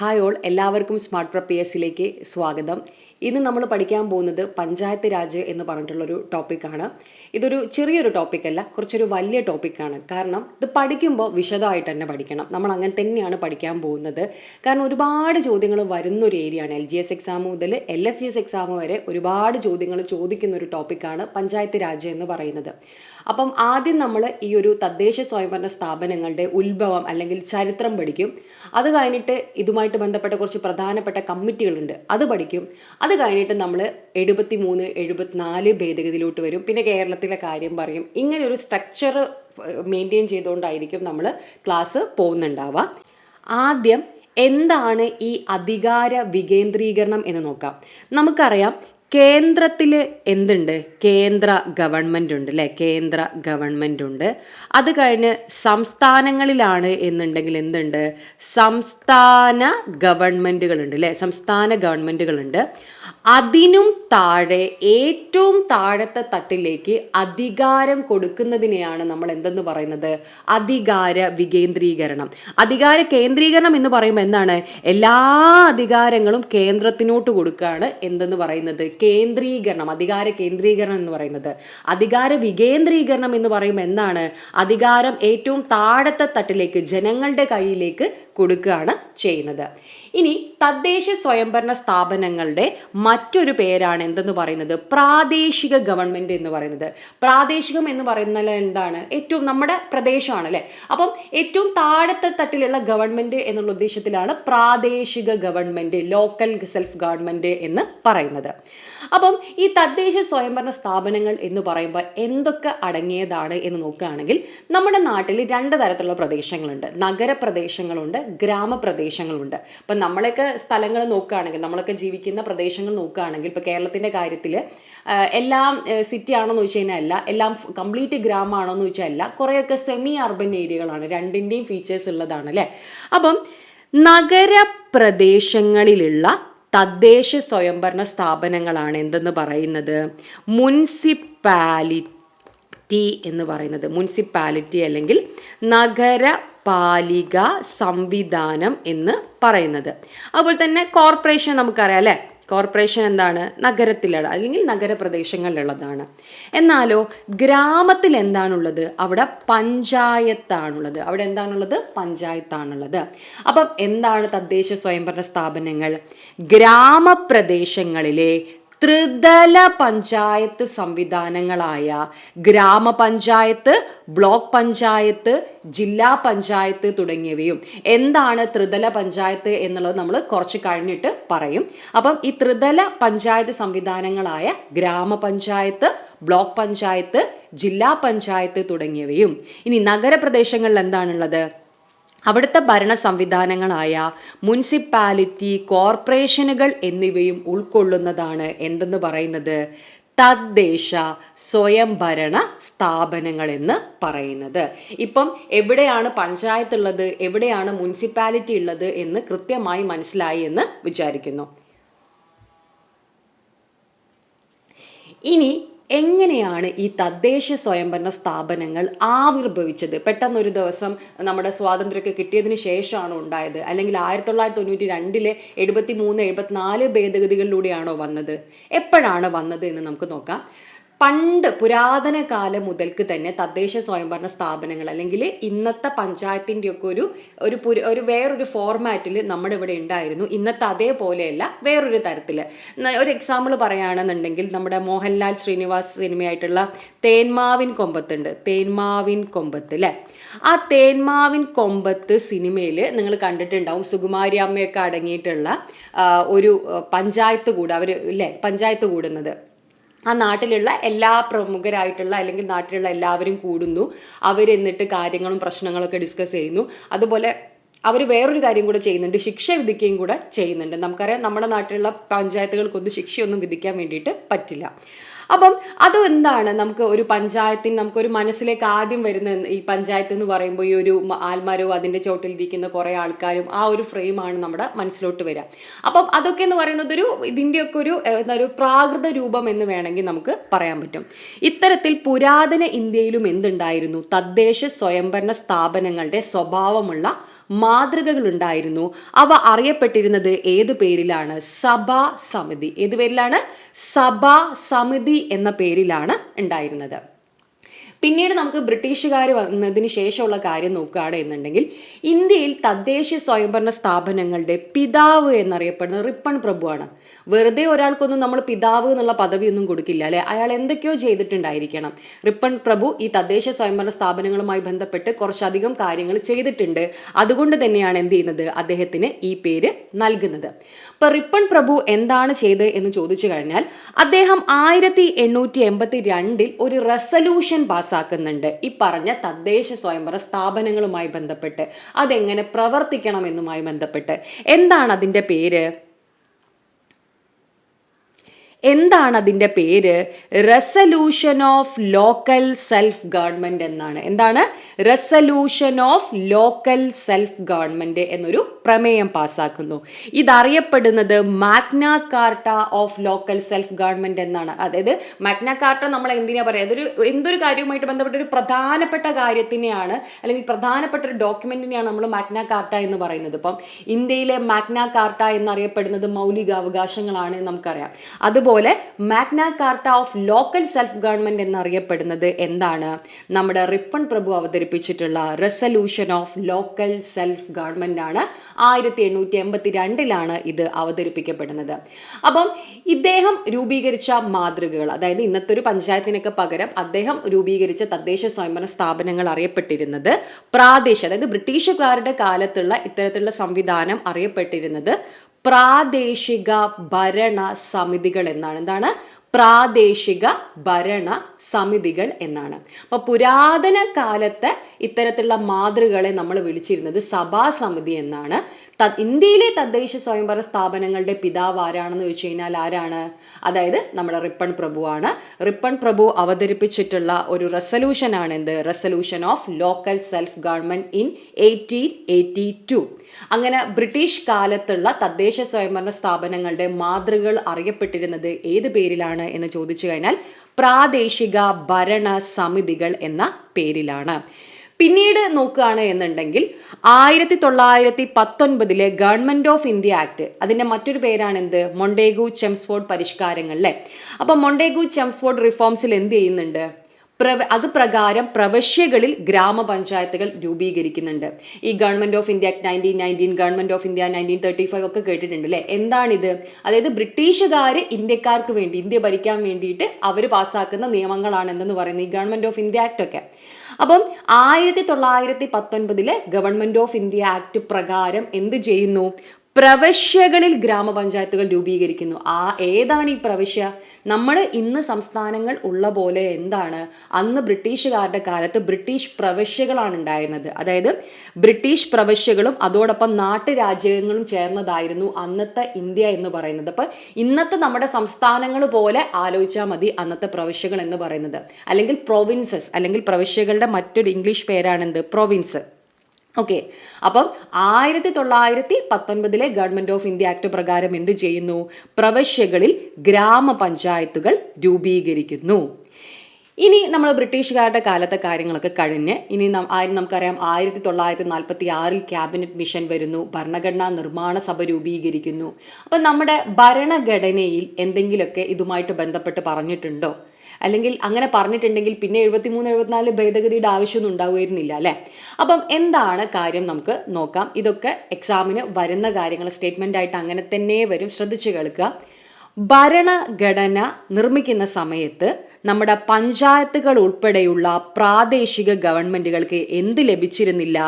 Hi all എല്ലാവർക്കും smart prep P എസിലേക്ക് സ്വാഗതം. ഇന്ന് നമ്മൾ പഠിക്കാൻ പോകുന്നത് പഞ്ചായത്ത് രാജ് എന്ന് പറഞ്ഞിട്ടുള്ളൊരു ടോപ്പിക്കാണ് ഇതൊരു ചെറിയൊരു ടോപ്പിക്കല്ല കുറച്ചൊരു വലിയ ടോപ്പിക്കാണ് കാരണം ഇത് പഠിക്കുമ്പോൾ വിശദമായിട്ട് തന്നെ പഠിക്കണം. നമ്മൾ അങ്ങനെ തന്നെയാണ് പഠിക്കാൻ പോകുന്നത്. കാരണം ഒരുപാട് ചോദ്യങ്ങൾ വരുന്നൊരു ഏരിയയാണ് എൽ ജി എസ് എക്സാം മുതൽ L S G S exam വരെ ഒരുപാട് ചോദ്യങ്ങൾ ചോദിക്കുന്ന ഒരു ടോപ്പിക്കാണ് പഞ്ചായത്ത് രാജ് എന്ന് പറയുന്നത്. അപ്പം ആദ്യം നമ്മൾ ഈ ഒരു തദ്ദേശ സ്വയംഭരണ സ്ഥാപനങ്ങളുടെ ഉത്ഭവം അല്ലെങ്കിൽ ചരിത്രം പഠിക്കും. അത് കഴിഞ്ഞിട്ട് ഇതുമായിട്ട് ബന്ധപ്പെട്ട കുറച്ച് പ്രധാനപ്പെട്ട കമ്മിറ്റികളുണ്ട്. അത് പഠിക്കും. അത് കഴിഞ്ഞിട്ട് നമ്മൾ എഴുപത്തി മൂന്ന് എഴുപത്തിനാല് ഭേദഗതിയിലോട്ട് വരും. പിന്നെ കേരളത്തിലെ കാര്യം പറയും. ഇങ്ങനെ ഒരു സ്ട്രക്ചർ മെയിന്റെയിൻ ചെയ്തുകൊണ്ടായിരിക്കും നമ്മൾ ക്ലാസ് പോകുന്നുണ്ടാവുക. ആദ്യം എന്താണ് ഈ അധികാര വികേന്ദ്രീകരണം എന്ന് നോക്കാം. നമുക്കറിയാം കേന്ദ്രത്തിൽ എന്തുണ്ട്? കേന്ദ്ര ഗവൺമെന്റ് ഉണ്ട് അല്ലേ കേന്ദ്ര ഗവൺമെന്റ് ഉണ്ട് അത് കഴിഞ്ഞ് സംസ്ഥാനങ്ങളിലാണ് എന്നുണ്ടെങ്കിൽ എന്തുണ്ട്? സംസ്ഥാന ഗവൺമെന്റുകളുണ്ട് അല്ലേ സംസ്ഥാന ഗവൺമെന്റുകളുണ്ട് അതിനും താഴെ ഏറ്റവും താഴത്തെ തട്ടിലേക്ക് അധികാരം കൊടുക്കുന്നതിനെയാണ് നമ്മൾ എന്തെന്ന് പറയുന്നത്? അധികാര വികേന്ദ്രീകരണം. അധികാര കേന്ദ്രീകരണം എന്ന് പറയുമ്പോൾ എന്താണ്? എല്ലാ അധികാരങ്ങളും കേന്ദ്രത്തിനോട്ട് കൊടുക്കുകയാണ് എന്തെന്ന് പറയുന്നത്? കേന്ദ്രീകരണം അധികാര കേന്ദ്രീകരണം എന്ന് പറയുന്നത്. അധികാര വികേന്ദ്രീകരണം എന്ന് പറയുമ്പോൾ എന്താണ്? അധികാരം ഏറ്റവും താഴത്തെ തട്ടിലേക്ക് ജനങ്ങളുടെ കയ്യിലേക്ക് കൊടുക്കുകയാണ് ചെയ്യുന്നത്. ഇനി തദ്ദേശ സ്വയംഭരണ സ്ഥാപനങ്ങളുടെ മറ്റൊരു പേരാണ് എന്തെന്ന് പറയുന്നത്? പ്രാദേശിക ഗവൺമെന്റ് എന്ന് പറയുന്നത്. പ്രാദേശികം എന്ന് പറയുന്നത് എന്താണ്? ഏറ്റവും നമ്മുടെ പ്രദേശമാണ് അല്ലേ? അപ്പം ഏറ്റവും താഴത്തെ തട്ടിലുള്ള ഗവൺമെന്റ് എന്നുള്ള ഉദ്ദേശത്തിലാണ് പ്രാദേശിക ഗവൺമെന്റ് ലോക്കൽ സെൽഫ് ഗവൺമെന്റ് എന്ന് പറയുന്നത്. അപ്പം ഈ തദ്ദേശ സ്വയംഭരണ സ്ഥാപനങ്ങൾ എന്ന് പറയുമ്പോൾ എന്തൊക്കെ അടങ്ങിയതാണ് എന്ന് നോക്കുകയാണെങ്കിൽ നമ്മുടെ നാട്ടിൽ രണ്ട് തരത്തിലുള്ള പ്രദേശങ്ങളുണ്ട്. നഗരപ്രദേശങ്ങളുണ്ട് ഗ്രാമപ്രദേശങ്ങളുണ്ട്. അപ്പം നമ്മളൊക്കെ സ്ഥലങ്ങൾ നോക്കുകയാണെങ്കിൽ നമ്മളൊക്കെ ജീവിക്കുന്ന പ്രദേശങ്ങൾ നോക്കുകയാണെങ്കിൽ ഇപ്പോൾ കേരളത്തിന്റെ കാര്യത്തിൽ എല്ലാം സിറ്റി ആണോന്ന് ചോദിച്ചു കഴിഞ്ഞാൽ അല്ല എല്ലാം കംപ്ലീറ്റ് ഗ്രാമമാണോ എന്ന് ചോദിച്ചാൽ അല്ല കുറേയൊക്കെ സെമി അർബൻ ഏരിയകളാണ് രണ്ടിന്റെയും ഫീച്ചേഴ്സ് ഉള്ളതാണ് അല്ലേ? അപ്പം നഗരപ്രദേശങ്ങളിലുള്ള തദ്ദേശ സ്വയംഭരണ സ്ഥാപനങ്ങളാണ് എന്തെന്ന് പറയുന്നത്? മുനിസിപ്പാലിറ്റി എന്ന് പറയുന്നത്. മുനിസിപ്പാലിറ്റി അല്ലെങ്കിൽ നഗരപാലിക സംവിധാനം എന്ന് പറയുന്നത്. അതുപോലെ തന്നെ കോർപ്പറേഷൻ നമുക്കറിയാം അല്ലേ? കോർപ്പറേഷൻ എന്താണ്? നഗരത്തിലുള്ള അല്ലെങ്കിൽ നഗരപ്രദേശങ്ങളിലുള്ളതാണ്. എന്നാലോ ഗ്രാമത്തിൽ എന്താണുള്ളത്? അവിടെ പഞ്ചായത്താണുള്ളത്. അവിടെ എന്താണുള്ളത്? പഞ്ചായത്താണുള്ളത്. അപ്പം എന്താണ് തദ്ദേശ സ്വയംഭരണ സ്ഥാപനങ്ങൾ? ഗ്രാമപ്രദേശങ്ങളിലെ ത്രിതല പഞ്ചായത്ത് സംവിധാനങ്ങളായ ഗ്രാമപഞ്ചായത്ത് ബ്ലോക്ക് പഞ്ചായത്ത് ജില്ലാ പഞ്ചായത്ത് തുടങ്ങിയവയും. എന്താണ് ത്രിതല പഞ്ചായത്ത് എന്നുള്ളത് നമ്മൾ കുറച്ച് കഴിഞ്ഞിട്ട് പറയും. അപ്പം ഈ ത്രിതല പഞ്ചായത്ത് സംവിധാനങ്ങളായ ഗ്രാമപഞ്ചായത്ത് ബ്ലോക്ക് പഞ്ചായത്ത് ജില്ലാ പഞ്ചായത്ത് തുടങ്ങിയവയും. ഇനി നഗരപ്രദേശങ്ങളിൽ എന്താണുള്ളത്? അവിടുത്തെ ഭരണ സംവിധാനങ്ങളായ മുനിസിപ്പാലിറ്റി കോർപ്പറേഷനുകൾ എന്നിവയും ഉൾക്കൊള്ളുന്നതാണ് എന്തെന്ന് പറയുന്നത്? തദ്ദേശ സ്വയംഭരണ സ്ഥാപനങ്ങൾ എന്ന് പറയുന്നത്. ഇപ്പം എവിടെയാണ് പഞ്ചായത്ത് ഉള്ളത് എവിടെയാണ് മുനിസിപ്പാലിറ്റി ഉള്ളത് എന്ന് കൃത്യമായി മനസ്സിലായി എന്ന് വിചാരിക്കുന്നു. ഇനി എങ്ങനെയാണ് ഈ തദ്ദേശ സ്വയംഭരണ സ്ഥാപനങ്ങൾ ആവിർഭവിച്ചത്? പെട്ടെന്നൊരു ദിവസം നമ്മുടെ സ്വാതന്ത്ര്യമൊക്കെ കിട്ടിയതിന് ശേഷമാണോ ഉണ്ടായത്? അല്ലെങ്കിൽ ആയിരത്തി തൊള്ളായിരത്തി തൊണ്ണൂറ്റി രണ്ടിലെ എഴുപത്തി മൂന്ന് എഴുപത്തിനാല് ഭേദഗതികളിലൂടെയാണോ വന്നത്? എപ്പോഴാണ് വന്നത് എന്ന് നമുക്ക് നോക്കാം. പണ്ട് പുരാതന കാലം മുതൽക്ക് തന്നെ തദ്ദേശ സ്വയംഭരണ സ്ഥാപനങ്ങൾ അല്ലെങ്കിൽ ഇന്നത്തെ പഞ്ചായത്തിന്റെ ഒക്കെ ഒരു ഒരു പുര ഒരു വേറൊരു ഫോർമാറ്റിൽ നമ്മുടെ ഇവിടെ ഉണ്ടായിരുന്നു. ഇന്നത്തെ അതേപോലെയല്ല വേറൊരു തരത്തിൽ. ഒരു എക്സാമ്പിൾ പറയുകയാണെന്നുണ്ടെങ്കിൽ നമ്മുടെ മോഹൻലാൽ ശ്രീനിവാസ് സിനിമയായിട്ടുള്ള തേന്മാവിൻ കൊമ്പത്തുണ്ട്. തേന്മാവിൻ കൊമ്പത്ത് അല്ലേ ആ തേന്മാവിൻ കൊമ്പത്ത് സിനിമയിൽ നിങ്ങൾ കണ്ടിട്ടുണ്ടാവും. സുകുമാരി അമ്മയൊക്കെ അടങ്ങിയിട്ടുള്ള ഒരു പഞ്ചായത്ത് കൂടെ. അവർ ഇല്ലേ പഞ്ചായത്ത് കൂടുന്നത്. ആ നാട്ടിലുള്ള എല്ലാ പ്രമുഖരായിട്ടുള്ള അല്ലെങ്കിൽ നാട്ടിലുള്ള എല്ലാവരും കൂടുന്നു. അവരെന്നിട്ട് കാര്യങ്ങളും പ്രശ്നങ്ങളൊക്കെ ഡിസ്കസ് ചെയ്യുന്നു. അതുപോലെ അവർ വേറൊരു കാര്യം കൂടെ ചെയ്യുന്നുണ്ട്. ശിക്ഷ വിധിക്കുകയും കൂടെ ചെയ്യുന്നുണ്ട്. നമുക്കറിയാം നമ്മുടെ നാട്ടിലുള്ള പഞ്ചായത്തുകൾക്കൊന്നും ശിക്ഷയൊന്നും വിധിക്കാൻ വേണ്ടിയിട്ട് പറ്റില്ല. അപ്പം അത് എന്താണ് നമുക്ക് ഒരു പഞ്ചായത്തിന് നമുക്കൊരു മനസ്സിലേക്ക് ആദ്യം വരുന്ന ഈ പഞ്ചായത്ത് എന്ന് പറയുമ്പോൾ ഈ ഒരു ആൽമരവും അതിന്റെ ചോട്ടിലിരിക്കുന്ന കുറേ ആൾക്കാരും ആ ഒരു ഫ്രെയിമാണ് നമ്മുടെ മനസ്സിലോട്ട് വരിക. അപ്പം അതൊക്കെ എന്ന് പറയുന്നത് ഒരു ഇതിന്റെയൊക്കെ ഒരു എന്താ ഒരു പ്രാകൃത രൂപം എന്ന് വേണമെങ്കിൽ നമുക്ക് പറയാൻ പറ്റും. ഇത്തരത്തിൽ പുരാതന ഇന്ത്യയിലും എന്തുണ്ടായിരുന്നു? തദ്ദേശ സ്വയംഭരണ സ്ഥാപനങ്ങളുടെ സ്വഭാവമുള്ള മാതൃകകൾ ഉണ്ടായിരുന്നു അവ അറിയപ്പെട്ടിരുന്നത് ഏത് പേരിലാണ്? സഭാ സമിതി. ഏത് പേരിലാണ്? സഭാ സമിതി എന്ന പേരിലാണ് ഉണ്ടായിരുന്നത്. പിന്നീട് നമുക്ക് ബ്രിട്ടീഷുകാർ വന്നതിന് ശേഷമുള്ള കാര്യം നോക്കുകയാണ് എന്നുണ്ടെങ്കിൽ ഇന്ത്യയിൽ തദ്ദേശീയ സ്വയംഭരണ സ്ഥാപനങ്ങളുടെ പിതാവ് എന്നറിയപ്പെടുന്ന റിപ്പൺ പ്രഭുവാണ്. വെറുതെ ഒരാൾക്കൊന്നും നമ്മൾ പിതാവ് എന്നുള്ള പദവിയൊന്നും കൊടുക്കില്ല അല്ലെ? അയാൾ എന്തൊക്കെയോ ചെയ്തിട്ടുണ്ടായിരിക്കണം. റിപ്പൺ പ്രഭു ഈ തദ്ദേശ സ്വയംഭരണ സ്ഥാപനങ്ങളുമായി ബന്ധപ്പെട്ട് കുറച്ചധികം കാര്യങ്ങൾ ചെയ്തിട്ടുണ്ട്. അതുകൊണ്ട് തന്നെയാണ് എന്ത് ചെയ്യുന്നത്? അദ്ദേഹത്തിന് ഈ പേര് നൽകുന്നത്. ഇപ്പൊ റിപ്പൺ പ്രഭു എന്താണ് ചെയ്തത് എന്ന് ചോദിച്ചു കഴിഞ്ഞാൽ അദ്ദേഹം ആയിരത്തി എണ്ണൂറ്റി എൺപത്തി രണ്ടിൽ ഒരു റെസല്യൂഷൻ പാസ്സാക്കുന്നുണ്ട്. ഈ പറഞ്ഞ തദ്ദേശ സ്വയംഭരണ സ്ഥാപനങ്ങളുമായി ബന്ധപ്പെട്ട്. അതെങ്ങനെ പ്രവർത്തിക്കണം എന്നുമായി ബന്ധപ്പെട്ട്. എന്താണ് അതിന്റെ പേര്? എന്താണ് അതിന്റെ പേര്? Resolution of local self government എന്നാണ്. എന്താണ്? Resolution of local self government എന്നൊരു പ്രമേയം പാസ്സാക്കുന്നു ഇതറിയപ്പെടുന്നത് Magna Carta of local self government എന്നാണ്. അതായത് മാഗ്ന കാർട്ട നമ്മൾ എന്തിനാ പറയുക അതൊരു എന്തൊരു കാര്യവുമായിട്ട് ബന്ധപ്പെട്ട ഒരു പ്രധാനപ്പെട്ട കാര്യത്തിനെയാണ് അല്ലെങ്കിൽ പ്രധാനപ്പെട്ട ഒരു ഡോക്യുമെന്റിനെയാണ് നമ്മൾ മാഗ്ന കാർട്ട എന്ന് പറയുന്നത്. ഇപ്പം ഇന്ത്യയിലെ മാഗ്ന കാർട്ട എന്നറിയപ്പെടുന്നത് മൗലികാവകാശങ്ങളാണ് നമുക്കറിയാം. അതുപോലെ അതുപോലെ Magna Carta of local self government എന്നറിയപ്പെടുന്നത് എന്താണ്? നമ്മുടെ റിപ്പൺ പ്രഭു അവതരിപ്പിച്ചിട്ടുള്ള resolution of local self government ആണ് ആയിരത്തി എണ്ണൂറ്റി എൺപത്തി രണ്ടിലാണ് ഇത് അവതരിപ്പിക്കപ്പെടുന്നത്. അപ്പം ഇദ്ദേഹം രൂപീകരിച്ച മാതൃകകൾ അതായത് ഇന്നത്തെ ഒരു പഞ്ചായത്തിനൊക്കെ പകരം അദ്ദേഹം രൂപീകരിച്ച തദ്ദേശ സ്വയംഭരണ സ്ഥാപനങ്ങൾ അറിയപ്പെട്ടിരുന്നത് പ്രാദേശിക അതായത് ബ്രിട്ടീഷുകാരുടെ കാലത്തുള്ള ഇത്തരത്തിലുള്ള സംവിധാനം അറിയപ്പെട്ടിരുന്നത് പ്രാദേശിക ഭരണ സമിതികൾ എന്നാണ് എന്താണ്? പ്രാദേശിക ഭരണ സമിതികൾ എന്നാണ്. അപ്പോൾ പുരാതന കാലത്തെ ഇത്തരത്തിലുള്ള മാതൃകളെ നമ്മൾ വിളിച്ചിരുന്നത് സഭാസമിതി എന്നാണ്. ഇന്ത്യയിലെ തദ്ദേശ സ്വയംഭരണ സ്ഥാപനങ്ങളുടെ പിതാവ് ആരാണെന്ന് ചോദിച്ചു കഴിഞ്ഞാൽ ആരാണ്? അതായത് നമ്മുടെ റിപ്പൺ പ്രഭുവാണ് റിപ്പൺ പ്രഭു അവതരിപ്പിച്ചിട്ടുള്ള ഒരു റെസൊല്യൂഷൻ ആണ് എന്ത്? Resolution of local self government in eighteen eighty two അങ്ങനെ ബ്രിട്ടീഷ് കാലത്തുള്ള തദ്ദേശ സ്വയംഭരണ സ്ഥാപനങ്ങളുടെ മാതൃകകൾ അറിയപ്പെട്ടിരുന്നത് ഏത് പേരിലാണ്? എന്ന് ചോദിച്ചു കഴിഞ്ഞാൽ പ്രാദേശിക ഭരണ സമിതികൾ എന്ന പേരിലാണ്. പിന്നീട് നോക്കുകയാണ് എന്നുണ്ടെങ്കിൽ ആയിരത്തി തൊള്ളായിരത്തി പത്തൊൻപതിലെ ഗവൺമെന്റ് ഓഫ് ഇന്ത്യ ആക്ട് അതിന്റെ മറ്റൊരു പേരാണ് എന്ത്? മൊണ്ടേഗു ചെംസ്ഫോർഡ് പരിഷ്കാരങ്ങളിലെ അപ്പോൾ അപ്പൊ മൊണ്ടേഗു ചെംസ്ഫോർഡ് റിഫോംസിൽ എന്ത് ചെയ്യുന്നുണ്ട്? പ്രവ അത് പ്രകാരം പ്രവശ്യകളിൽ ഗ്രാമപഞ്ചായത്തുകൾ രൂപീകരിക്കുന്നുണ്ട്. ഈ government of India act nineteen nineteen government of India nineteen thirty five ഒക്കെ കേട്ടിട്ടുണ്ട് അല്ലേ എന്താണിത്? അതായത് ബ്രിട്ടീഷുകാർ ഇന്ത്യക്കാർക്ക് വേണ്ടി ഇന്ത്യ ഭരിക്കാൻ വേണ്ടിയിട്ട് അവർ പാസ്സാക്കുന്ന നിയമങ്ങളാണ് എന്തെന്ന് പറയുന്നത് ഈ ഗവൺമെന്റ് ഓഫ് ഇന്ത്യ ആക്ട് ഒക്കെ. അപ്പം ആയിരത്തി തൊള്ളായിരത്തി പത്തൊൻപതിലെ ഗവൺമെന്റ് ഓഫ് ഇന്ത്യ ആക്ട് പ്രകാരം എന്ത് ചെയ്യുന്നു? പ്രവശ്യകളിൽ ഗ്രാമപഞ്ചായത്തുകൾ രൂപീകരിക്കുന്നു. ആ ഏതാണ് ഈ പ്രവശ്യ? നമ്മൾ ഇന്ന് സംസ്ഥാനങ്ങൾ ഉള്ള പോലെ എന്താണ്? അന്ന് ബ്രിട്ടീഷുകാരുടെ കാലത്ത് ബ്രിട്ടീഷ് പ്രവശ്യകളാണ് ഉണ്ടായിരുന്നത്. അതായത് ബ്രിട്ടീഷ് പ്രവശ്യകളും അതോടൊപ്പം നാട്ടുരാജ്യങ്ങളും ചേർന്നതായിരുന്നു അന്നത്തെ ഇന്ത്യ എന്ന് പറയുന്നത്. അപ്പൊ ഇന്നത്തെ നമ്മുടെ സംസ്ഥാനങ്ങൾ പോലെ ആലോചിച്ചാൽ മതി അന്നത്തെ പ്രവശ്യകൾ എന്ന് പറയുന്നത്. അല്ലെങ്കിൽ പ്രൊവിൻസസ് അല്ലെങ്കിൽ പ്രവശ്യകളുടെ മറ്റൊരു ഇംഗ്ലീഷ് പേരാണ് എന്ത് പ്രൊവിൻസ് ഓക്കെ അപ്പം ആയിരത്തി തൊള്ളായിരത്തി പത്തൊൻപതിലെ ഗവൺമെന്റ് ഓഫ് ഇന്ത്യ ആക്ട് പ്രകാരം എന്ത് ചെയ്യുന്നു? പ്രവശ്യകളിൽ ഗ്രാമപഞ്ചായത്തുകൾ രൂപീകരിക്കുന്നു. ഇനി നമ്മൾ ബ്രിട്ടീഷുകാരുടെ കാലത്തെ കാര്യങ്ങളൊക്കെ കഴിഞ്ഞ് ഇനി നമുക്കറിയാം ആയിരത്തി തൊള്ളായിരത്തി നാൽപ്പത്തി ആറിൽ ക്യാബിനറ്റ് മിഷൻ വരുന്നു ഭരണഘടനാ നിർമ്മാണ സഭ രൂപീകരിക്കുന്നു. അപ്പം നമ്മുടെ ഭരണഘടനയിൽ എന്തെങ്കിലുമൊക്കെ ഇതുമായിട്ട് ബന്ധപ്പെട്ട് പറഞ്ഞിട്ടുണ്ടോ? അല്ലെങ്കിൽ അങ്ങനെ പറഞ്ഞിട്ടുണ്ടെങ്കിൽ പിന്നെ എഴുപത്തിമൂന്ന് എഴുപത്തിനാല് ഭേദഗതിയുടെ ആവശ്യമൊന്നും ഉണ്ടാവുമായിരുന്നില്ല അല്ലേ? അപ്പം എന്താണ് കാര്യം നമുക്ക് നോക്കാം. ഇതൊക്കെ എക്സാമിന് വരുന്ന കാര്യങ്ങൾ സ്റ്റേറ്റ്മെന്റ് ആയിട്ട് അങ്ങനെ തന്നെ വരും. ശ്രദ്ധിച്ചു കേൾക്കുക. ഭരണഘടന നിർമ്മിക്കുന്ന സമയത്ത് നമ്മുടെ പഞ്ചായത്തുകൾ ഉൾപ്പെടെയുള്ള പ്രാദേശിക ഗവൺമെന്റുകൾക്ക് എന്ത് ലഭിച്ചിരുന്നില്ല?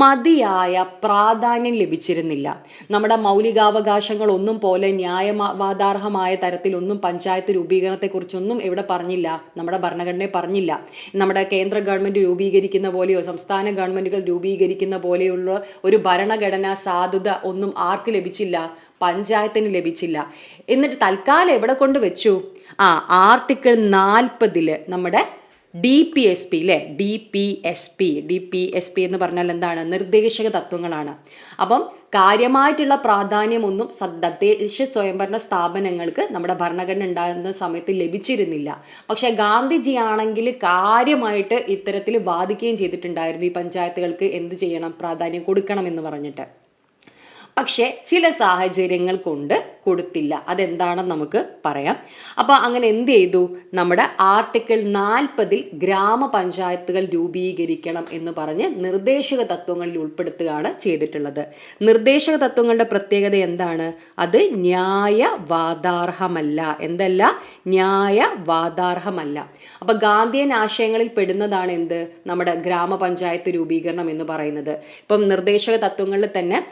മതിയായ പ്രാധാന്യം ലഭിച്ചിരുന്നില്ല. നമ്മുടെ മൗലികാവകാശങ്ങൾ ഒന്നും പോലെ ന്യായവാദാർഹമായ തരത്തിലൊന്നും പഞ്ചായത്ത് രൂപീകരണത്തെക്കുറിച്ചൊന്നും ഇവിടെ പറഞ്ഞില്ല. നമ്മുടെ ഭരണഘടനയെ പറഞ്ഞില്ല. നമ്മുടെ കേന്ദ്ര ഗവൺമെന്റ് രൂപീകരിക്കുന്ന പോലെയോ സംസ്ഥാന ഗവൺമെന്റുകൾ രൂപീകരിക്കുന്ന പോലെയുള്ള ഒരു ഭരണഘടനാ സാധുത ഒന്നും ആർക്ക് ലഭിച്ചില്ല? പഞ്ചായത്തിന് ലഭിച്ചില്ല. എന്നിട്ട് തൽക്കാലം എവിടെ കൊണ്ട് വെച്ചു? ആ ആർട്ടിക്കിൾ നാൽപ്പതിൽ നമ്മുടെ ഡി പി എസ് പി അല്ലേ D P S P D P S P എന്ന് പറഞ്ഞാൽ എന്താണ്? നിർദ്ദേശക തത്വങ്ങളാണ്. അപ്പം കാര്യമായിട്ടുള്ള പ്രാധാന്യമൊന്നും തദ്ദേശ സ്വയംഭരണ സ്ഥാപനങ്ങൾക്ക് നമ്മുടെ ഭരണഘടന ഉണ്ടാകുന്ന സമയത്ത് ലഭിച്ചിരുന്നില്ല. പക്ഷെ ഗാന്ധിജി ആണെങ്കിൽ കാര്യമായിട്ട് ഇത്തരത്തിൽ വാദിക്കുകയും ചെയ്തിട്ടുണ്ടായിരുന്നു ഈ പഞ്ചായത്തുകൾക്ക് എന്ത് ചെയ്യണം? പ്രാധാന്യം കൊടുക്കണം എന്ന് പറഞ്ഞിട്ട്. പക്ഷേ ചില സാഹചര്യങ്ങൾ കൊണ്ട് കൊടുത്തില്ല. അതെന്താണെന്ന് നമുക്ക് പറയാം. അപ്പോൾ അങ്ങനെ എന്ത് ചെയ്തു? നമ്മുടെ ആർട്ടിക്കിൾ നാൽപ്പതിൽ ഗ്രാമപഞ്ചായത്തുകൾ രൂപീകരിക്കണം എന്ന് പറഞ്ഞ് നിർദ്ദേശക തത്വങ്ങളിൽ ഉൾപ്പെടുത്തുകയാണ് ചെയ്തിട്ടുള്ളത്. നിർദ്ദേശക തത്വങ്ങളുടെ പ്രത്യേകത എന്താണ്? അത് ന്യായവാദാർഹമല്ല. എന്തല്ല? ന്യായവാദാർഹമല്ല. അപ്പോൾ ഗാന്ധിയൻ ആശയങ്ങളിൽ പെടുന്നതാണ് എന്ത്? നമ്മുടെ ഗ്രാമപഞ്ചായത്ത് രൂപീകരണം എന്ന് പറയുന്നത്. ഇപ്പം നിർദ്ദേശക തത്വങ്ങളിൽ തന്നെ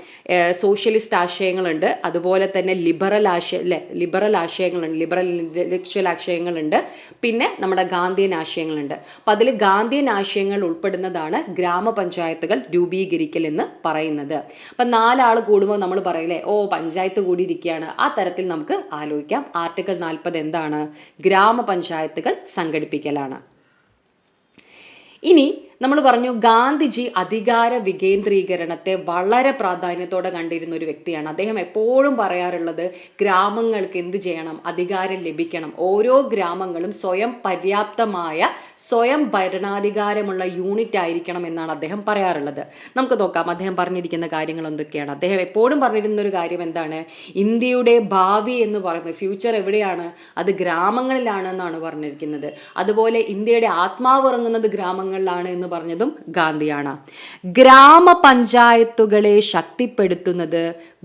സോഷ്യലിസ്റ്റ് ആശയങ്ങളുണ്ട്. അതുപോലെ തന്നെ ലിബറൽ ആശയ അല്ലെ ലിബറൽ ആശയങ്ങളുണ്ട് ലിബറൽ ഇന്റലക്ച്വൽ ആശയങ്ങളുണ്ട്. പിന്നെ നമ്മുടെ ഗാന്ധിയൻ ആശയങ്ങളുണ്ട്. അപ്പം അതിൽ ഗാന്ധിയൻ ആശയങ്ങൾ ഉൾപ്പെടുന്നതാണ് ഗ്രാമപഞ്ചായത്തുകൾ രൂപീകരിക്കൽ എന്ന് പറയുന്നത്. അപ്പം നാലാൾ കൂടുമ്പോൾ നമ്മൾ പറയില്ലേ ഓ പഞ്ചായത്ത് കൂടിയിരിക്കുകയാണ് ആ തരത്തിൽ നമുക്ക് ആലോചിക്കാം. ആർട്ടിക്കിൾ നാൽപ്പത് എന്താണ്? ഗ്രാമപഞ്ചായത്തുകൾ സംഘടിപ്പിക്കലാണ്. ഇനി നമ്മൾ പറഞ്ഞു ഗാന്ധിജി അധികാര വികേന്ദ്രീകരണത്തെ വളരെ പ്രാധാന്യത്തോടെ കണ്ടിരുന്ന ഒരു വ്യക്തിയാണ്. അദ്ദേഹം എപ്പോഴും പറയാറുള്ളത് ഗ്രാമങ്ങൾക്ക് എന്ത് ചെയ്യണം? അധികാരം ലഭിക്കണം. ഓരോ ഗ്രാമങ്ങളും സ്വയം പര്യാപ്തമായ സ്വയം ഭരണാധികാരമുള്ള യൂണിറ്റ് ആയിരിക്കണം എന്നാണ് അദ്ദേഹം പറയാറുള്ളത്. നമുക്ക് നോക്കാം അദ്ദേഹം പറഞ്ഞിരിക്കുന്ന കാര്യങ്ങൾ എന്തൊക്കെയാണ്? അദ്ദേഹം എപ്പോഴും പറഞ്ഞിരുന്ന ഒരു കാര്യം എന്താണ്? ഇന്ത്യയുടെ ഭാവി എന്ന് പറയുന്നത് ഫ്യൂച്ചർ എവിടെയാണ്? അത് ഗ്രാമങ്ങളിലാണ് എന്നാണ് പറഞ്ഞിരിക്കുന്നത്. അതുപോലെ ഇന്ത്യയുടെ ആത്മാവ് ഇറങ്ങുന്നത് ഗ്രാമങ്ങളിലാണ് എന്ന് പറഞ്ഞതും ഗാന്ധിയാണ്. ഗ്രാമപഞ്ചായത്തുകളെ ശക്തിപ്പെടുത്തുന്നത്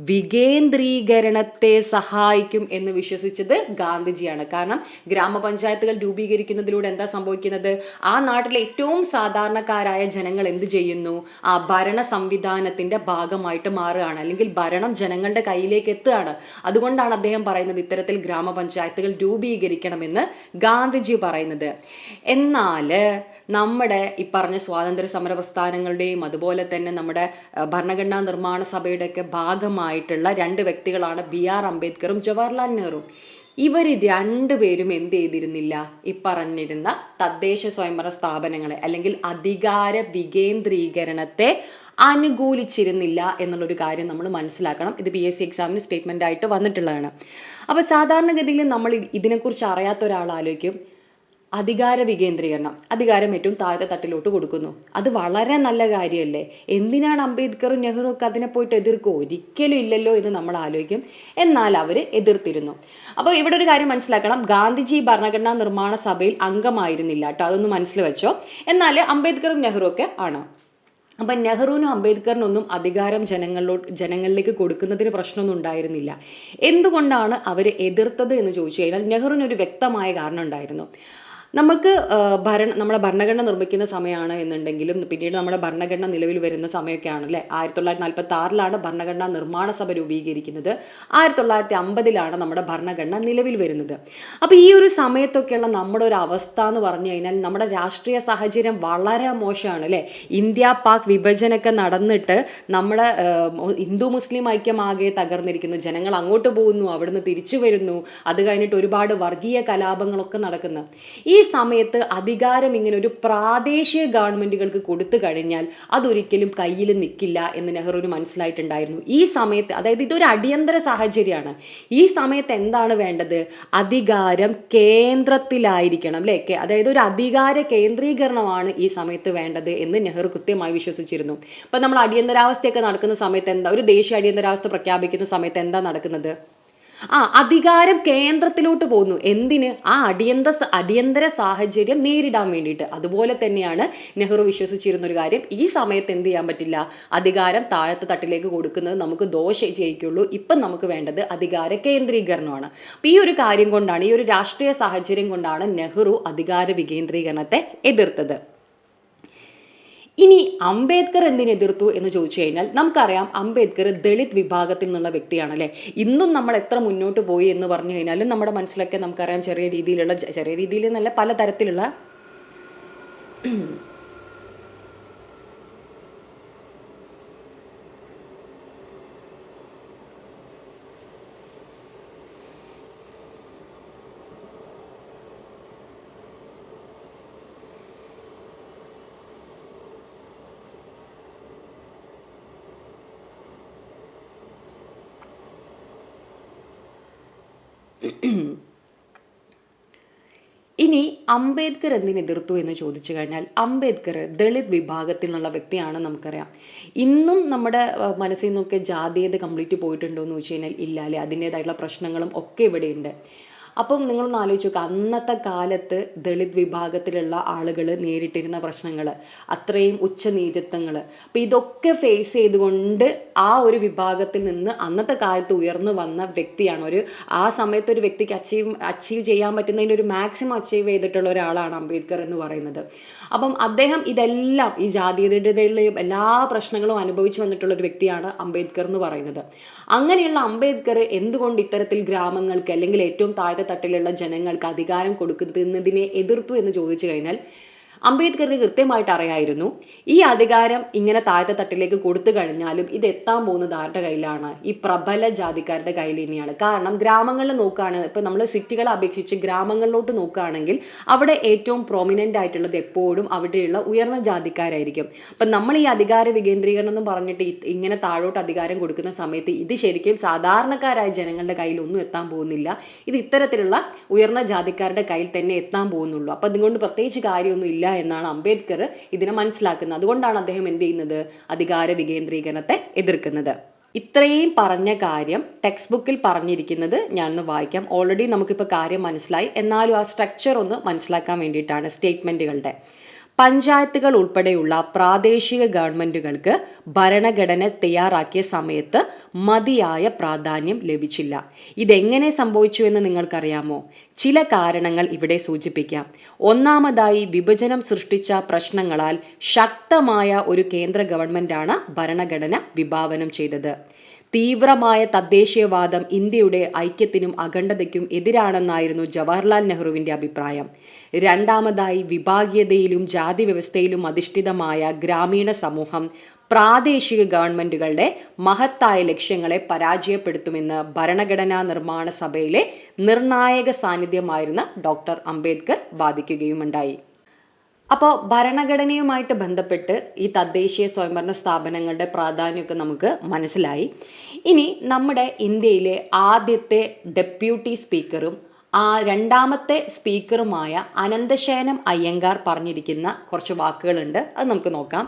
വികേന്ദ്രീകരണത്തെ സഹായിക്കും എന്ന് വിശ്വസിച്ചത് ഗാന്ധിജിയാണ്. കാരണം ഗ്രാമപഞ്ചായത്തുകൾ രൂപീകരിക്കുന്നതിലൂടെ എന്താ സംഭവിക്കുന്നത്? ആ നാട്ടിലെ ഏറ്റവും സാധാരണക്കാരായ ജനങ്ങൾ എന്ത് ചെയ്യുന്നു? ആ ഭരണ സംവിധാനത്തിന്റെ ഭാഗമായിട്ട് മാറുകയാണ്. അല്ലെങ്കിൽ ഭരണം ജനങ്ങളുടെ കയ്യിലേക്ക് എത്തുകയാണ്. അതുകൊണ്ടാണ് അദ്ദേഹം പറയുന്നത് ഇത്തരത്തിൽ ഗ്രാമപഞ്ചായത്തുകൾ രൂപീകരിക്കണമെന്ന് ഗാന്ധിജി പറയുന്നത്. എന്നാൽ നമ്മുടെ ഈ സ്വാതന്ത്ര്യ സമര പ്രസ്ഥാനങ്ങളുടെയും അതുപോലെ തന്നെ നമ്മുടെ ഭരണഘടനാ നിർമ്മാണ സഭയുടെയൊക്കെ ഭാഗമായിട്ടുള്ള രണ്ട് വ്യക്തികളാണ് ബി ആർ അംബേദ്കറും ജവഹർലാൽ നെഹ്റുവും. ഇവർ രണ്ടുപേരും എന്ത് ചെയ്തിരുന്നില്ല? ഈ പറഞ്ഞിരുന്ന തദ്ദേശ സ്വയംഭരണ സ്ഥാപനങ്ങളെ അല്ലെങ്കിൽ അധികാര വികേന്ദ്രീകരണത്തെ അനുകൂലിച്ചിരുന്നില്ല എന്നുള്ളൊരു കാര്യം നമ്മൾ മനസ്സിലാക്കണം. ഇത് പി എസ് സി എക്സാമിന് സ്റ്റേറ്റ്മെന്റ് ആയിട്ട് വന്നിട്ടുള്ളതാണ്. അപ്പോൾ സാധാരണഗതിയിൽ നമ്മൾ ഇതിനെക്കുറിച്ച് അറിയാത്ത ഒരാൾ ആലോചിക്കും. അധികാര വികേന്ദ്രീകരണം അധികാരം ഏറ്റവും താഴത്തെ തട്ടിലോട്ട് കൊടുക്കുന്നു. അത് വളരെ നല്ല കാര്യമല്ലേ? എന്തിനാണ് അംബേദ്കറും നെഹ്റു ഒക്കെ അതിനെ പോയിട്ട് എതിർക്കുക? ഒരിക്കലും ഇല്ലല്ലോ എന്ന് നമ്മൾ ആലോചിക്കും. എന്നാൽ അവർ എതിർത്തിരുന്നു. അപ്പോൾ ഇവിടെ ഒരു കാര്യം മനസ്സിലാക്കണം. ഗാന്ധിജി ഭരണഘടനാ നിർമ്മാണ സഭയിൽ അംഗമായിരുന്നില്ല കേട്ടോ. അതൊന്ന് മനസ്സിൽ വെച്ചോ. എന്നാൽ അംബേദ്കറും നെഹ്റു ഒക്കെ ആണ്. അപ്പം നെഹ്റുവിനും അംബേദ്കറിനൊന്നും അധികാരം ജനങ്ങളിലോട്ട് ജനങ്ങളിലേക്ക് കൊടുക്കുന്നതിന് പ്രശ്നമൊന്നും ഉണ്ടായിരുന്നില്ല. എന്തുകൊണ്ടാണ് അവർ എതിർത്തത് എന്ന് ചോദിച്ചു കഴിഞ്ഞാൽ നെഹ്റുവിന് ഒരു വ്യക്തമായ കാരണം ഉണ്ടായിരുന്നു. നമുക്ക് ഭരണ നമ്മുടെ ഭരണഘടന നിർമ്മിക്കുന്ന സമയമാണ് എന്നുണ്ടെങ്കിലും പിന്നീട് നമ്മുടെ ഭരണഘടന നിലവിൽ വരുന്ന സമയമൊക്കെയാണ് അല്ലേ ആയിരത്തി തൊള്ളായിരത്തി നാൽപ്പത്തി ആറിലാണ് ഭരണഘടനാ നിർമ്മാണ സഭ രൂപീകരിക്കുന്നത്. ആയിരത്തി തൊള്ളായിരത്തി അമ്പതിലാണ് നമ്മുടെ ഭരണഘടന നിലവിൽ വരുന്നത്. അപ്പോൾ ഈ ഒരു സമയത്തൊക്കെയുള്ള നമ്മുടെ ഒരു അവസ്ഥ എന്ന് പറഞ്ഞു കഴിഞ്ഞാൽ നമ്മുടെ രാഷ്ട്രീയ സാഹചര്യം വളരെ മോശമാണ് അല്ലേ ഇന്ത്യ പാക് വിഭജനമൊക്കെ നടന്നിട്ട് നമ്മുടെ ഹിന്ദു മുസ്ലിം ഐക്യമാകെ തകർന്നിരിക്കുന്നു. ജനങ്ങൾ അങ്ങോട്ട് പോകുന്നു അവിടുന്ന് തിരിച്ചു വരുന്നു. അത് കഴിഞ്ഞിട്ട് ഒരുപാട് വർഗീയ കലാപങ്ങളൊക്കെ നടക്കുന്നു. ഈ സമയത്ത് അധികാരം ഇങ്ങനെ ഒരു പ്രാദേശിക ഗവൺമെന്റുകൾക്ക് കൊടുത്തു കഴിഞ്ഞാൽ അതൊരിക്കലും കയ്യിൽ നിൽക്കില്ല എന്ന് നെഹ്റുവിന് മനസ്സിലായിട്ടുണ്ടായിരുന്നു. ഈ സമയത്ത് അതായത് ഇതൊരു അടിയന്തര സാഹചര്യമാണ്. ഈ സമയത്ത് എന്താണ് വേണ്ടത്? അധികാരം കേന്ദ്രത്തിലായിരിക്കണം അല്ലേ? അതായത് ഒരു അധികാര കേന്ദ്രീകരണമാണ് ഈ സമയത്ത് വേണ്ടത് എന്ന് നെഹ്റു കൃത്യമായി വിശ്വസിച്ചിരുന്നു. ഇപ്പം നമ്മൾ അടിയന്തരാവസ്ഥയൊക്കെ നടക്കുന്ന സമയത്ത് എന്താ ഒരു ദേശീയ അടിയന്തരാവസ്ഥ പ്രഖ്യാപിക്കുന്ന സമയത്ത് എന്താ നടക്കുന്നത്? ആ അധികാരം കേന്ദ്രത്തിലോട്ട് പോകുന്നു എന്തിന്? ആ അടിയന്തര അടിയന്തര സാഹചര്യം നേരിടാൻ വേണ്ടിയിട്ട്. അതുപോലെ തന്നെയാണ് നെഹ്റു വിശ്വസിച്ചിരുന്ന ഒരു കാര്യം. ഈ സമയത്ത് എന്ത് ചെയ്യാൻ പറ്റില്ല? അധികാരം താഴത്തെ തട്ടിലേക്ക് കൊടുക്കുന്നത് നമുക്ക് ദോഷം ചെയ്യിക്കുള്ളൂ ഇപ്പം നമുക്ക് വേണ്ടത് അധികാര കേന്ദ്രീകരണമാണ്. അപ്പം ഈ ഒരു കാര്യം കൊണ്ടാണ് ഈ ഒരു രാഷ്ട്രീയ സാഹചര്യം കൊണ്ടാണ് നെഹ്റു അധികാര വികേന്ദ്രീകരണത്തെ എതിർത്തത്. ഇനി അംബേദ്കർ എന്തിനെതിർത്തു എന്ന് ചോദിച്ചു കഴിഞ്ഞാൽ നമുക്കറിയാം അംബേദ്കർ ദളിത് വിഭാഗത്തിൽ നിന്നുള്ള വ്യക്തിയാണ് അല്ലേ ഇന്നും നമ്മൾ എത്ര മുന്നോട്ട് പോയി എന്ന് പറഞ്ഞു കഴിഞ്ഞാലും നമ്മുടെ മനസ്സിലൊക്കെ നമുക്കറിയാം ചെറിയ രീതിയിലുള്ള ചെറിയ രീതിയിൽ നല്ല പല ഇനി അംബേദ്കർ എന്തിന് എതിർത്തു എന്ന് ചോദിച്ചു കഴിഞ്ഞാൽ അംബേദ്കർ ദളിത് വിഭാഗത്തിൽ നിന്നുള്ള വ്യക്തിയാണ് നമുക്കറിയാം. ഇന്നും നമ്മുടെ മനസ്സിൽ നിന്നൊക്കെ ജാതീയത കംപ്ലീറ്റ് പോയിട്ടുണ്ടോ എന്ന് ചോദിച്ചു കഴിഞ്ഞാൽ ഇല്ല അല്ലേ? അതിന്റേതായിട്ടുള്ള പ്രശ്നങ്ങളും ഒക്കെ ഇവിടെയുണ്ട്. അപ്പം നിങ്ങളൊന്ന് ആലോചിച്ച് നോക്കുക അന്നത്തെ കാലത്ത് ദളിത് വിഭാഗത്തിലുള്ള ആളുകൾ നേരിട്ടിരുന്ന പ്രശ്നങ്ങൾ അത്രയും ഉച്ചനീചത്വങ്ങൾ അപ്പം ഇതൊക്കെ ഫേസ് ചെയ്തുകൊണ്ട് ആ ഒരു വിഭാഗത്തിൽ നിന്ന് അന്നത്തെ കാലത്ത് ഉയർന്നു വന്ന വ്യക്തിയാണ് ഒരു ആ സമയത്ത് ഒരു വ്യക്തിക്ക് അച്ചീവ് അച്ചീവ് ചെയ്യാൻ പറ്റുന്നതിന്റെ ഒരു മാക്സിമം അച്ചീവ് ചെയ്തിട്ടുള്ള ഒരാളാണ് അംബേദ്കർ എന്ന് പറയുന്നത്. അപ്പം അദ്ദേഹം ഇതെല്ലാം ഈ ജാതീയതയുടെയും എല്ലാ പ്രശ്നങ്ങളും അനുഭവിച്ചു വന്നിട്ടുള്ള ഒരു വ്യക്തിയാണ് അംബേദ്കർ എന്ന് പറയുന്നത്. അങ്ങനെയുള്ള അംബേദ്കർ എന്തുകൊണ്ട് ഇത്തരത്തിൽ ഗ്രാമങ്ങൾക്ക് അല്ലെങ്കിൽ ഏറ്റവും താഴെ തട്ടിലുള്ള ജനങ്ങൾക്ക് അധികാരം കൊടുക്കുന്നതിനെ എതിർത്തു എന്ന് ചോദിച്ചു കഴിഞ്ഞാൽ അംബേദ്കർക്ക് കൃത്യമായിട്ട് അറിയായിരുന്നു. ഈ അധികാരം ഇങ്ങനെ താഴത്തെ തട്ടിലേക്ക് കൊടുത്തു കഴിഞ്ഞാലും ഇത് എത്താൻ പോകുന്നത് ആരുടെ കയ്യിലാണ്? ഈ പ്രബല ജാതിക്കാരുടെ കയ്യിൽ തന്നെയാണ്. കാരണം ഗ്രാമങ്ങളിൽ നോക്കുകയാണ് ഇപ്പം നമ്മൾ സിറ്റികളെ അപേക്ഷിച്ച് ഗ്രാമങ്ങളിലോട്ട് നോക്കുകയാണെങ്കിൽ അവിടെ ഏറ്റവും പ്രോമിനന്റ് ആയിട്ടുള്ളത് എപ്പോഴും അവിടെയുള്ള ഉയർന്ന ജാതിക്കാരായിരിക്കും. അപ്പം നമ്മൾ ഈ അധികാര വികേന്ദ്രീകരണം എന്ന് പറഞ്ഞിട്ട് ഇങ്ങനെ താഴോട്ട് അധികാരം കൊടുക്കുന്ന സമയത്ത് ഇത് ശരിക്കും സാധാരണക്കാരായ ജനങ്ങളുടെ കയ്യിൽ ഒന്നും എത്താൻ പോകുന്നില്ല. ഇത് ഇത്തരത്തിലുള്ള ഉയർന്ന ജാതിക്കാരുടെ കയ്യിൽ തന്നെ എത്താൻ പോകുന്നുള്ളൂ. അപ്പം അതുകൊണ്ട് പ്രത്യേകിച്ച് കാര്യമൊന്നും ഇല്ല എന്നാണ് അംബേദ്കർ ഇതിനെ മനസ്സിലാക്കുന്നത്. അതുകൊണ്ടാണ് അദ്ദേഹം എന്ത് ചെയ്യുന്നത്? അധികാര വികേന്ദ്രീകരണത്തെ എതിർക്കുന്നത്. ഇത്രയും പറഞ്ഞ കാര്യം ടെക്സ്റ്റ് ബുക്കിൽ പറഞ്ഞിരിക്കുന്നത് ഞാനൊന്ന് വായിക്കാം. ഓൾറെഡി നമുക്കിപ്പോൾ കാര്യം മനസ്സിലായി. എന്നാലും ആ സ്ട്രക്ചർ ഒന്ന് മനസ്സിലാക്കാൻ വേണ്ടിയിട്ടാണ് സ്റ്റേറ്റ്മെന്റുകളുടെ പഞ്ചായത്തുകൾ ഉൾപ്പെടെയുള്ള പ്രാദേശിക ഗവൺമെന്റുകൾക്ക് ഭരണഘടന തയ്യാറാക്കിയ സമയത്ത് മതിയായ പ്രാധാന്യം ലഭിച്ചില്ല. ഇതെങ്ങനെ സംഭവിച്ചു എന്ന് നിങ്ങൾക്കറിയാമോ? ചില കാരണങ്ങൾ ഇവിടെ സൂചിപ്പിക്കാം. ഒന്നാമതായി വിഭജനം സൃഷ്ടിച്ച പ്രശ്നങ്ങളാൽ ശക്തമായ ഒരു കേന്ദ്ര ഗവൺമെന്റാണ് ഭരണഘടന വിഭാവനം ചെയ്തത്. തീവ്രമായ തദ്ദേശീയവാദം ഇന്ത്യയുടെ ഐക്യത്തിനും അഖണ്ഡതയ്ക്കും എതിരാണെന്നായിരുന്നു ജവഹർലാൽ നെഹ്റുവിന്റെ അഭിപ്രായം. രണ്ടാമതായി വിഭാഗീയതയിലും ജാതി വ്യവസ്ഥയിലും അധിഷ്ഠിതമായ ഗ്രാമീണ സമൂഹം പ്രാദേശിക ഗവൺമെന്റുകളുടെ മഹത്തായ ലക്ഷ്യങ്ങളെ പരാജയപ്പെടുത്തുമെന്ന് ഭരണഘടനാ നിർമ്മാണ സഭയിലെ നിർണായക സാന്നിധ്യമായിരുന്ന ഡോക്ടർ അംബേദ്കർ വാദിക്കുകയുമുണ്ടായി. അപ്പോൾ ഭരണഘടനയുമായിട്ട് ബന്ധപ്പെട്ട് ഈ തദ്ദേശീയ സ്വയംഭരണ സ്ഥാപനങ്ങളുടെ പ്രാധാന്യമൊക്കെ നമുക്ക് മനസ്സിലായി. ഇനി നമ്മുടെ ഇന്ത്യയിലെ ആദ്യത്തെ ഡെപ്യൂട്ടി സ്പീക്കറും ആ രണ്ടാമത്തെ സ്പീക്കറുമായ അനന്തശയനം അയ്യങ്കാർ പറഞ്ഞിരിക്കുന്ന കുറച്ച് വാക്കുകളുണ്ട്. അത് നമുക്ക് നോക്കാം.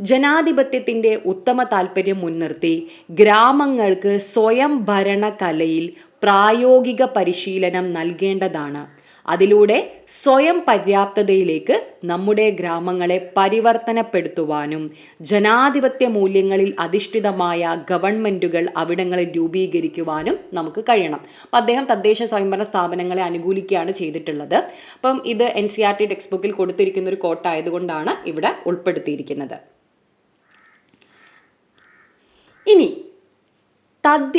ജനാധിപത്യത്തിന്റെ ഉത്തമ താല്പര്യം മുൻനിർത്തി ഗ്രാമങ്ങൾക്ക് സ്വയം ഭരണ കലയിൽ പ്രായോഗിക പരിശീലനം നൽകേണ്ടതാണ്. അതിലൂടെ സ്വയം പര്യാപ്തതയിലേക്ക് നമ്മുടെ ഗ്രാമങ്ങളെ പരിവർത്തനപ്പെടുത്തുവാനും ജനാധിപത്യ മൂല്യങ്ങളിൽ അധിഷ്ഠിതമായ ഗവൺമെന്റുകൾ അവിടങ്ങളിൽ രൂപീകരിക്കുവാനും നമുക്ക് കഴിയണം. അപ്പം അദ്ദേഹം തദ്ദേശ സ്വയംഭരണ സ്ഥാപനങ്ങളെ അനുകൂലിക്കുകയാണ് ചെയ്തിട്ടുള്ളത്. അപ്പം ഇത് N C R T text ബുക്കിൽ കൊടുത്തിരിക്കുന്ന ഒരു കോട്ടായതുകൊണ്ടാണ് ഇവിടെ ഉൾപ്പെടുത്തിയിരിക്കുന്നത്. ഇനി തദ്ദ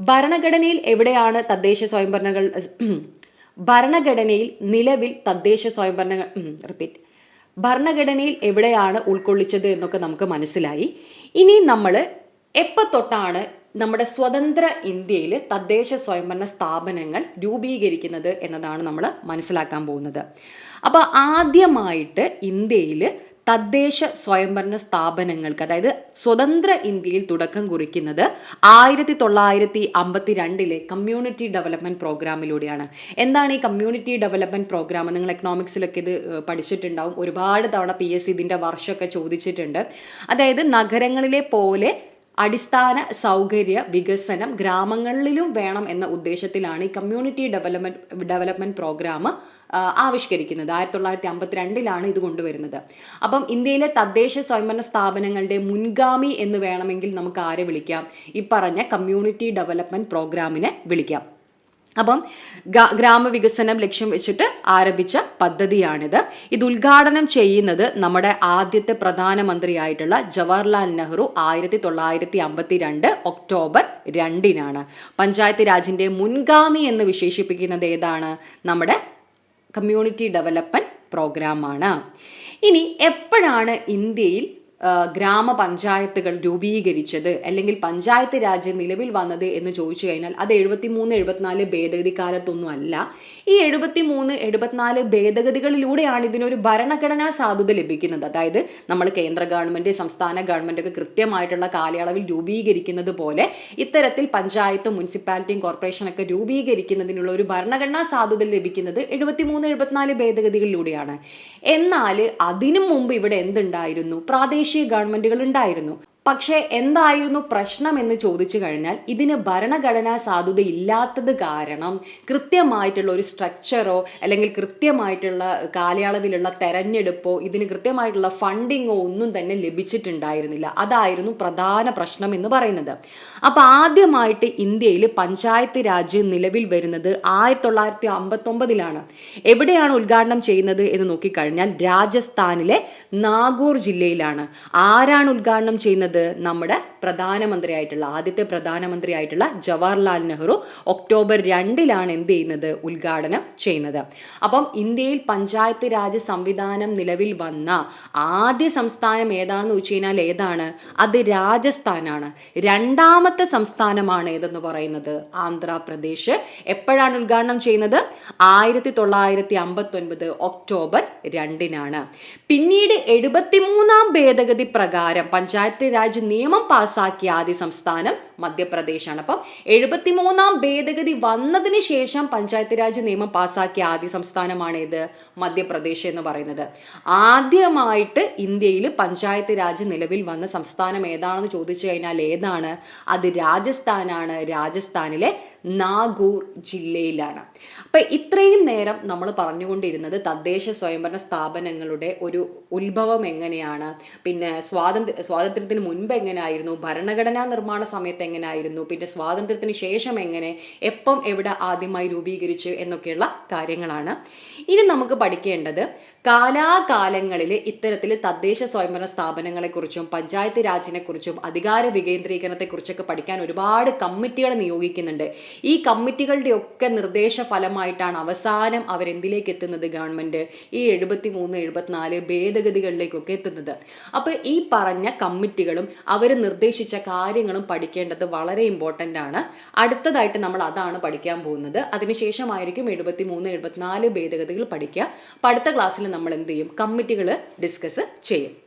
ഭരണഘടനയിൽ എവിടെയാണ് തദ്ദേശ സ്വയംഭരണകൾ ഭരണഘടനയിൽ നിലവിൽ തദ്ദേശ സ്വയംഭരണ റിപ്പീറ്റ് ഭരണഘടനയിൽ എവിടെയാണ് ഉൾക്കൊള്ളിച്ചത് എന്നൊക്കെ നമുക്ക് മനസ്സിലായി. ഇനി നമ്മൾ എപ്പോൾ തൊട്ടാണ് നമ്മുടെ സ്വതന്ത്ര ഇന്ത്യയിൽ തദ്ദേശ സ്വയംഭരണ സ്ഥാപനങ്ങൾ രൂപീകരിക്കുന്നത് എന്നതാണ് നമ്മൾ മനസ്സിലാക്കാൻ പോകുന്നത്. അപ്പോൾ ആദ്യമായിട്ട് ഇന്ത്യയിൽ തദ്ദേശ സ്വയംഭരണ സ്ഥാപനങ്ങൾക്ക് അതായത് സ്വതന്ത്ര ഇന്ത്യയിൽ തുടക്കം കുറിക്കുന്നത് ആയിരത്തി തൊള്ളായിരത്തി അമ്പത്തി രണ്ടിലെ കമ്മ്യൂണിറ്റി ഡെവലപ്മെന്റ് പ്രോഗ്രാമിലൂടെയാണ് എന്താണ് ഈ കമ്മ്യൂണിറ്റി ഡെവലപ്മെന്റ് പ്രോഗ്രാം നിങ്ങൾ എക്കണോമിക്സിലൊക്കെ ഇത് പഠിച്ചിട്ടുണ്ടാവും. ഒരുപാട് തവണ പി എസ് ഇതിന്റെ വർഷമൊക്കെ ചോദിച്ചിട്ടുണ്ട്. അതായത് നഗരങ്ങളിലെ പോലെ അടിസ്ഥാന സൗകര്യ വികസനം ഗ്രാമങ്ങളിലും വേണം എന്ന ഉദ്ദേശത്തിലാണ് ഈ കമ്മ്യൂണിറ്റി ഡെവലപ്മെന്റ് ഡെവലപ്മെന്റ് പ്രോഗ്രാം ആവിഷ്കരിക്കുന്നത്. ആയിരത്തി തൊള്ളായിരത്തി അമ്പത്തിരണ്ടിലാണ് ഇത് കൊണ്ടുവരുന്നത്. അപ്പം ഇന്ത്യയിലെ തദ്ദേശ സ്വയംഭരണ സ്ഥാപനങ്ങളുടെ മുൻഗാമി എന്ന് വേണമെങ്കിൽ നമുക്ക് ആരെ വിളിക്കാം? ഈ പറഞ്ഞ കമ്മ്യൂണിറ്റി ഡെവലപ്മെന്റ് പ്രോഗ്രാമിനെ വിളിക്കാം. അപ്പം ഗ്രാമവികസനം ലക്ഷ്യം വെച്ചിട്ട് ആരംഭിച്ച പദ്ധതിയാണിത്. ഇത് ഉദ്ഘാടനം ചെയ്യുന്നത് നമ്മുടെ ആദ്യത്തെ പ്രധാനമന്ത്രിയായിട്ടുള്ള ജവഹർലാൽ നെഹ്റു ആയിരത്തി തൊള്ളായിരത്തി അമ്പത്തി രണ്ട് ഒക്ടോബർ രണ്ടിനാണ്. പഞ്ചായത്ത് രാജിന്റെ മുൻഗാമി എന്ന് വിശേഷിപ്പിക്കുന്നത് ഏതാണ്? നമ്മുടെ കമ്മ്യൂണിറ്റി ഡെവലപ്മെന്റ് പ്രോഗ്രാമാണ്. ഇനി എപ്പോഴാണ് ഇന്ത്യയിൽ ഗ്രാമപഞ്ചായത്തുകൾ രൂപീകരിച്ചത് അല്ലെങ്കിൽ പഞ്ചായത്ത് രാജ് നിലവിൽ വന്നത് എന്ന് ചോദിച്ചു കഴിഞ്ഞാൽ അത് എഴുപത്തി മൂന്ന് എഴുപത്തിനാല് ഭേദഗതി കാലത്തൊന്നും അല്ല. ഈ എഴുപത്തി മൂന്ന് എഴുപത്തിനാല് ഭേദഗതികളിലൂടെയാണ് ഇതിനൊരു ഭരണഘടനാ സാധുത ലഭിക്കുന്നത്. അതായത് നമ്മൾ കേന്ദ്ര ഗവൺമെന്റ് സംസ്ഥാന ഗവൺമെന്റ് ഒക്കെ കൃത്യമായിട്ടുള്ള കാലയളവിൽ രൂപീകരിക്കുന്നത് പോലെ ഇത്തരത്തിൽ പഞ്ചായത്തും മുനിസിപ്പാലിറ്റിയും കോർപ്പറേഷനൊക്കെ രൂപീകരിക്കുന്നതിനുള്ള ഒരു ഭരണഘടനാ സാധുത ലഭിക്കുന്നത് എഴുപത്തി മൂന്ന് എഴുപത്തിനാല് ഭേദഗതികളിലൂടെയാണ്. എന്നാൽ അതിനു മുമ്പ് ഇവിടെ എന്തുണ്ടായിരുന്നു? പ്രാദേശിക ഗവൺമെന്റുകൾ ഉണ്ടായിരുന്നു പക്ഷേ എന്തായിരുന്നു പ്രശ്നം എന്ന് ചോദിച്ചു കഴിഞ്ഞാൽ ഇതിന് ഭരണഘടനാ സാധുത ഇല്ലാത്തത് കാരണം കൃത്യമായിട്ടുള്ള ഒരു സ്ട്രക്ചറോ അല്ലെങ്കിൽ കൃത്യമായിട്ടുള്ള കാലയളവിലുള്ള തെരഞ്ഞെടുപ്പോ ഇതിന് കൃത്യമായിട്ടുള്ള ഫണ്ടിങ്ങോ ഒന്നും തന്നെ ലഭിച്ചിട്ടുണ്ടായിരുന്നില്ല. അതായിരുന്നു പ്രധാന പ്രശ്നം എന്ന് പറയുന്നത്. അപ്പൊ ആദ്യമായിട്ട് ഇന്ത്യയിൽ പഞ്ചായത്ത് രാജ് നിലവിൽ വരുന്നത് ആയിരത്തി തൊള്ളായിരത്തി അമ്പത്തൊമ്പതിലാണ് എവിടെയാണ് ഉദ്ഘാടനം ചെയ്യുന്നത് എന്ന് നോക്കിക്കഴിഞ്ഞാൽ രാജസ്ഥാനിലെ നാഗൂർ ജില്ലയിലാണ്. ആരാണ് ഉദ്ഘാടനം ചെയ്യുന്നത്? നമ്മുടെ പ്രധാനമന്ത്രിയായിട്ടുള്ള ആദ്യത്തെ പ്രധാനമന്ത്രിയായിട്ടുള്ള ജവഹർലാൽ നെഹ്റു ഒക്ടോബർ രണ്ടിലാണ് എന്ത് ചെയ്യുന്നത്? ഉദ്ഘാടനം ചെയ്യുന്നത്. അപ്പം ഇന്ത്യയിൽ പഞ്ചായത്ത് രാജ് സംവിധാനം നിലവിൽ വന്ന ആദ്യ സംസ്ഥാനം ഏതാണെന്ന് വെച്ച് കഴിഞ്ഞാൽ ഏതാണ്? അത് രാജസ്ഥാനാണ്. രണ്ടാമത്തെ സംസ്ഥാനമാണ് ഏതെന്ന് പറയുന്നത്? ആന്ധ്രാപ്രദേശ്. എപ്പോഴാണ് ഉദ്ഘാടനം ചെയ്യുന്നത്? ആയിരത്തി തൊള്ളായിരത്തി അമ്പത്തി ഒൻപത് ഒക്ടോബർ രണ്ടിനാണ്. പിന്നീട് എഴുപത്തിമൂന്നാം ഭേദഗതി പ്രകാരം പഞ്ചായത്ത് രാജ് നിയമം പാസാക്കിയ ആദ്യ സംസ്ഥാനം മധ്യപ്രദേശാണ്. അപ്പം എഴുപത്തിമൂന്നാം ഭേദഗതി വന്നതിന് ശേഷം പഞ്ചായത്ത് രാജ് നിയമം പാസാക്കിയ ആദ്യ സംസ്ഥാനമാണ് ഇത് മധ്യപ്രദേശ് എന്ന് പറയുന്നത്. ആദ്യമായിട്ട് ഇന്ത്യയിൽ പഞ്ചായത്ത് രാജ് നിലവിൽ വന്ന സംസ്ഥാനം ഏതാണെന്ന് ചോദിച്ചു കഴിഞ്ഞാൽ ഏതാണ്? അത് രാജസ്ഥാനാണ്. രാജസ്ഥാനിലെ നാഗൂർ ജില്ലയിലാണ്. അപ്പൊ ഇത്രയും നേരം നമ്മൾ പറഞ്ഞുകൊണ്ടിരുന്നത് തദ്ദേശ സ്വയംഭരണ സ്ഥാപനങ്ങളുടെ ഒരു ഉത്ഭവം എങ്ങനെയാണ്? പിന്നെ സ്വാതന്ത്ര്യ സ്വാതന്ത്ര്യത്തിന് മുൻപ് എങ്ങനെയായിരുന്നു ഭരണഘടനാ നിർമ്മാണ സമയത്ത് എങ്ങനെയായിരുന്നു പിന്നെ സ്വാതന്ത്ര്യത്തിന് ശേഷം എങ്ങനെ? എപ്പം എവിടെ ആദ്യമായി രൂപീകരിച്ചു? എന്നൊക്കെയുള്ള കാര്യങ്ങളാണ്. ഇനി നമുക്ക് പഠിക്കേണ്ടത് കാലാകാലങ്ങളിൽ ഇത്തരത്തിൽ തദ്ദേശ സ്വയംഭരണ സ്ഥാപനങ്ങളെക്കുറിച്ചും പഞ്ചായത്ത് രാജിനെക്കുറിച്ചും അധികാര വികേന്ദ്രീകരണത്തെക്കുറിച്ചൊക്കെ പഠിക്കാൻ ഒരുപാട് കമ്മിറ്റികൾ നിയോഗിക്കുന്നുണ്ട്. ഈ കമ്മിറ്റികളുടെ ഒക്കെ നിർദ്ദേശ ഫലമായിട്ടാണ് അവസാനം അവരെന്തിലേക്ക് എത്തുന്നത് ഗവൺമെന്റ്? ഈ എഴുപത്തി മൂന്ന് എഴുപത്തിനാല് ഭേദഗതികളിലേക്കൊക്കെ എത്തുന്നത്. അപ്പോൾ ഈ പറഞ്ഞ കമ്മിറ്റികളും അവർ നിർദ്ദേശിച്ച കാര്യങ്ങളും പഠിക്കേണ്ടത് വളരെ ഇമ്പോർട്ടന്റ് ആണ്. അടുത്തതായിട്ട് നമ്മൾ അതാണ് പഠിക്കാൻ പോകുന്നത്. അതിനുശേഷമായിരിക്കും എഴുപത്തി മൂന്ന് എഴുപത്തിനാല് ഭേദഗതികൾ പഠിക്കുക. അപ്പോൾ അടുത്ത ക്ലാസ്സിൽ നമ്മൾ എന്ത് ചെയ്യും? കമ്മിറ്റികൾ ഡിസ്കസ് ചെയ്യും.